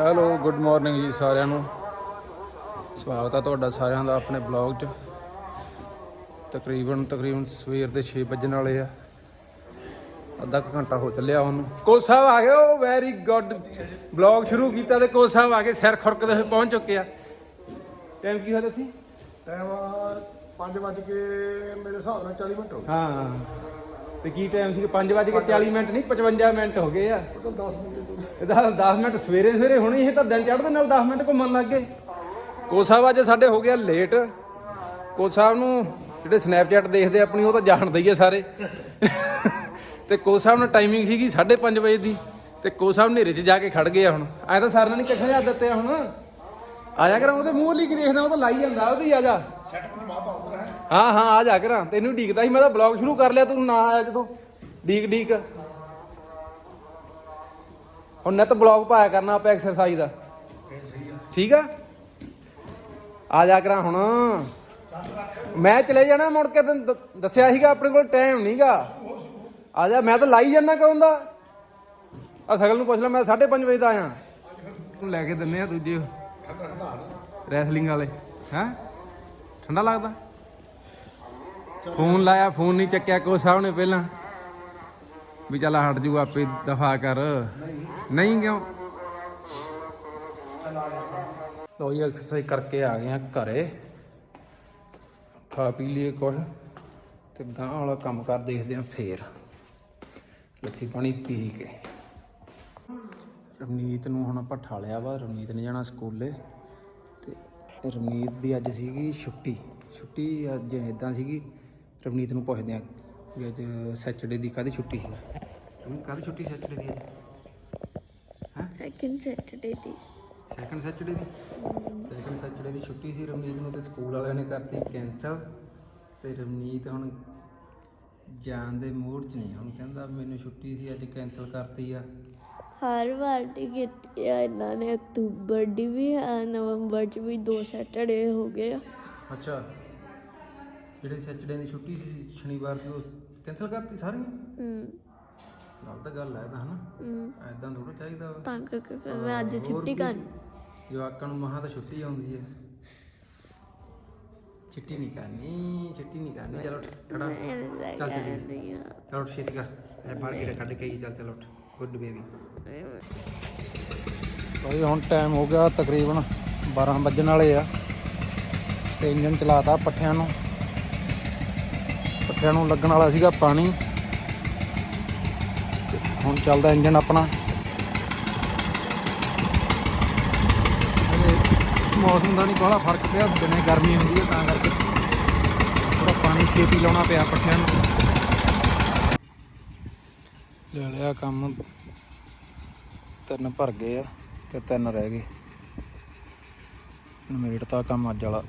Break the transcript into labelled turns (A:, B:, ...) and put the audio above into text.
A: Hello good morning ਜੀ ਸਾਰਿਆਂ ਨੂੰ। ਸਵਾਗਤ ਹੈ ਤੁਹਾਡਾ ਸਾਰਿਆਂ ਦਾ ਆਪਣੇ ਬਲੌਗ 'ਚ। ਤਕਰੀਬਨ ਤਕਰੀਬਨ ਸਵੇਰ ਦੇ 6 ਵੱਜਣ ਵਾਲੇ ਆ। ਅੱਧਾ ਕੁ ਘੰਟਾ ਹੋ ਚੱਲਿਆ ਉਹਨੂੰ। ਕੋਚ ਸਾਹਿਬ ਆ ਗਏ ਉਹ ਵੈਰੀ ਗੁੱਡ ਬਲੌਗ ਸ਼ੁਰੂ ਕੀਤਾ ਤੇ ਕੋਚ ਸਾਹਿਬ ਆ ਕੇ ਸਿਰ ਖੁਰਕਦੇ ਹੋਏ ਪਹੁੰਚ ਚੁੱਕੇ ਆ। ਟਾਈਮ ਕੀ ਹੋਇਆ ਤੁਸੀਂ
B: ਟਾਈਮ 5 ਵਜ ਕੇ ਮੇਰੇ ਹਿਸਾਬ ਨਾਲ 40 ਮਿੰਟ ਹੋ ਗਏ।
A: ਹਾਂ। ਤੇ ਕੀ ਟਾਈਮ ਸੀ 5 ਵਜੇ ਕੇ 40 ਮਿੰਟ ਨਹੀਂ 55 ਮਿੰਟ ਹੋ ਗਏ ਆ।
B: ਟੋਟਲ 10 ਮਿੰਟ
A: ਇਹਦਾ 10 ਮਿੰਟ ਸਵੇਰੇ ਸਵੇਰੇ ਹੋਣੀ ਇਹ ਤਾਂ ਦਿਨ ਚੜ੍ਹਦੇ ਨਾਲ 10 ਮਿੰਟ ਘੁੰਮਣ ਲੱਗ ਗਏ। ਕੋਚ ਸਾਹਿਬ ਅੱਜ ਸਾਡੇ ਹੋ ਗਿਆ ਲੇਟ ਕੋਚ ਸਾਹਿਬ ਨੂੰ ਜਿਹੜੇ ਸਨੈਪਚੈਟ ਦੇਖਦੇ ਆਪਣੀ ਉਹ ਤਾਂ ਜਾਣਦੇ ਹੀ ਆ ਸਾਰੇ। ਤੇ ਕੋਚ ਸਾਹਿਬ ਨੇ ਟਾਈਮਿੰਗ ਸੀਗੀ 5:30 ਵਜੇ ਦੀ। ਤੇ ਕੋਚ ਸਾਹਿਬ ਨੇਰੇ 'ਚ ਜਾ ਕੇ ਖੜ ਗਏ ਹੁਣ। ਐ ਤਾਂ ਸਾਰਿਆਂ ਨੇ ਕਿੱਥੇ ਜਾ ਦਿੱਤੇ ਹੁਣ। ਆ ਜਾ ਕਰਾਂ ਉਹਦੇ ਮੂੰਹ ਲਈ ਕੀ ਦੇਖਦਾ ਉਹ ਤਾਂ ਲਾਈ ਜਾਂਦਾ ਉਹਦੀ ਆ ਜਾ। ਹਾਂ। ਹਾਂ ਆ ਜਾ ਕਰਾਂ। ਤੈਨੂੰ ਢੀਕਦਾ ਸੀ ਮੈਂ ਤਾਂ ਬਲੌਗ ਸ਼ੁਰੂ ਕਰ ਲਿਆ ਤੂੰ ਨਾ ਆਇਆ ਜਦੋਂ। ਢੀਕ ਢੀਕ। ਹੁਣ ਨਿਤ ਬਲੌਗ ਪਾਇਆ ਕਰਨਾ ਆਪਾਂ ਐਕਸਰਸਾਈਜ਼ ਦਾ। ਠੀਕ ਆ? ਆ ਜਾ ਕਰਾਂ ਹੁਣ। ਮੈਂ ਚਲੇ ਜਾਣਾ ਮੁੜ ਕੇ ਤੈਨੂੰ ਦੱਸਿਆ ਸੀਗਾ ਆਪਣੇ ਕੋਲ ਟਾਈਮ ਨਹੀਂਗਾ ਆ ਜਾ, ਮੈਂ ਤਾਂ ਲਾਈ ਜਾਣਾ ਕਦੋਂ ਦਾ। ਆ ਸਗਲ ਨੂੰ ਪੁੱਛ ਲੈ, ਮੈਂ 5:30 ਵਜੇ ਦਾ ਆਇਆ। ਨੂੰ ਲੈ ਕੇ ਦਿੰਨੇ ਆ ਦੂਜੇ। ਰੈਸਲਿੰਗ ਵਾਲੇ, ਹੈ? ਠੰਡਾ ਲੱਗਦਾ? ਫੋਨ ਲਾਇਆ, ਫੋਨ ਨਹੀਂ ਚੱਕਿਆ ਕੋ ਸਾਹਿਬ ਨੇ ਪਹਿਲਾਂ। ਵੀ ਚੱਲ ਹਟ ਜੂ ਆਪੇ ਦਫਾ ਕਰ। ਨਹੀਂ ਕਿਉਂ? ਲੋ ਜੀ ਐਕਸਰਸਾਈਜ਼ ਕਰਕੇ ਆ ਗਏ ਆ ਘਰੇ। ਖਾ ਪੀ ਲਈਏ ਕੁਝ ਤੇ ਗਾਂ ਵਾਲਾ ਕੰਮ ਕਰ ਦੇਖਦੇ ਆ ਫੇਰ। ਲੱਸੀ ਪਾਣੀ ਪੀ ਕੇ। ਰਵਨੀਤ ਨੂੰ ਹੁਣ ਆਪਾਂ ਠਾਲਿਆ ਵਾ, ਰਵਨੀਤ ਨੇ ਜਾਣਾ ਸਕੂਲੇ। ਤੇ ਰਵਨੀਤ ਦੀ ਅੱਜ ਸੀਗੀ ਛੁੱਟੀ। ਛੁੱਟੀ ਅੱਜ ਇਦਾਂ ਸੀਗੀ, ਰਵਨੀਤ ਨੂੰ ਪੁੱਛਦੇ ਆ ਵੀ ਅੱਜ ਸੈਚਰਡੇ ਦੀ ਕਾਹਦੀ ਛੁੱਟੀ ਹੈ ਕਾਹਦੀ ਛੁੱਟੀ ਸੈਚਰਡੇ ਦੀ ਅੱਜ?
C: ਸੈਕਿੰਡ ਸੈਟਰਡੇ ਦੀ।
A: ਸੈਕੰਡ ਸੈਚਰਡੇ ਦੀ? ਸੈਕੰਡ ਸੈਚਰਡੇ ਦੀ ਛੁੱਟੀ ਸੀ ਰਵਨੀਤ ਨੂੰ ਤੇ ਸਕੂਲ ਵਾਲਿਆਂ ਨੇ ਕਰਤੀ ਕੈਂਸਲ ਤੇ ਰਵਨੀਤ ਹੁਣ ਜਾਣ ਦੇ ਮੂਡ 'ਚ ਨਹੀਂ ਹੁਣ ਕਹਿੰਦਾ ਮੈਨੂੰ ਛੁੱਟੀ ਸੀ ਅੱਜ ਕੈਂਸਲ ਕਰਤੀ ਆ।
C: ਹਰ ਵਾਰ ਦੀ ਕੀਤੀ ਆ ਇਹਨਾਂ ਨੇ ਅਕਤੂਬਰ ਦੀ ਵੀ ਆ ਨਵੰਬਰ ਚ ਵੀ ਦੋ ਸੈਟਰਡੇ ਹੋ ਗਏ ਆ।
A: ਅੱਛਾ। ਜਿਹੜੇ ਸੈਚਰਡੇ ਦੀ ਛੁੱਟੀ ਸੀ ਸ਼ਨੀਵਾਰ ਦੀ ਉਹ ਕੈਂਸਲ ਕਰਤੀ ਸਾਰੀਆਂ?
C: ਹਮ,
A: ਗਲਤ ਗੱਲ ਹੈ ਤਾਂ ਹਨਾ?
C: ਹਮ,
A: ਐਦਾਂ ਥੋੜਾ ਚਾਹੀਦਾ ਵਾ।
C: ਤਾਂ ਕਰਕੇ ਫਿਰ ਮੈਂ ਅੱਜ
A: ਹੋਰ
C: ਛੁੱਟੀ
A: ਕੀ?
C: ਕਰ
A: ਜਵਾਕਾਂ ਨੂੰ ਮਹਾਂ ਤਾਂ ਛੁੱਟੀ ਆਉਂਦੀ ਹੈ ਛੁੱਟੀ ਨਹੀਂ ਕਰਨੀ ਛੁੱਟੀ ਨਹੀਂ ਕਰਨੀ ਚਲੋ ਖੜਾ।
C: ਮੈਂ
A: ਚੱਲ ਚੱਲੀਏ।
C: ਨਹੀਂ ਆ।
A: ਚਲੋ ਉੱਠ ਛੇਤੀ ਕਰ। ਐ ਬਾਹਰ ਕਿਹੜਾ ਕੱਢ ਕੇ ਆਈ ਚੱਲ ਚਲ ਉੱਠ। Good baby. ਭਾਈ ਹੁਣ ਟਾਈਮ ਹੋ ਗਿਆ ਤਕਰੀਬਨ 12 ਵੱਜਣ ਵਾਲੇ ਆ। ਤੇ ਇੰਜਨ ਚਲਾਤਾ ਪੱਠਿਆਂ ਨੂੰ। ਪੱਠਿਆਂ ਨੂੰ ਲੱਗਣ ਵਾਲਾ ਸੀਗਾ ਪਾਣੀ। ਹੁਣ ਚੱਲਦਾ ਇੰਜਨ ਆਪਣਾ। ਮੌਸਮ ਦਾ ਨਹੀਂ ਬੜਾ ਫ਼ਰਕ ਪਿਆ, ਦਿਨੇ ਗਰਮੀ ਹੁੰਦੀ ਹੈ ਤਾਂ ਕਰਕੇ। ਥੋੜਾ ਪਾਣੀ ਛੇਤੀ ਲਾਉਣਾ ਪਿਆ ਪੱਠਿਆਂ ਨੂੰ। ਲੈ ਲਿਆ ਕੰਮ। ਤਿੰਨ ਭਰ ਗਏ ਆ ਤੇ ਤਿੰਨ ਰਹਿ ਗਏ। ਨਮੇੜਤਾ ਕੰਮ ਅੱਜ ਵਾਲਾ।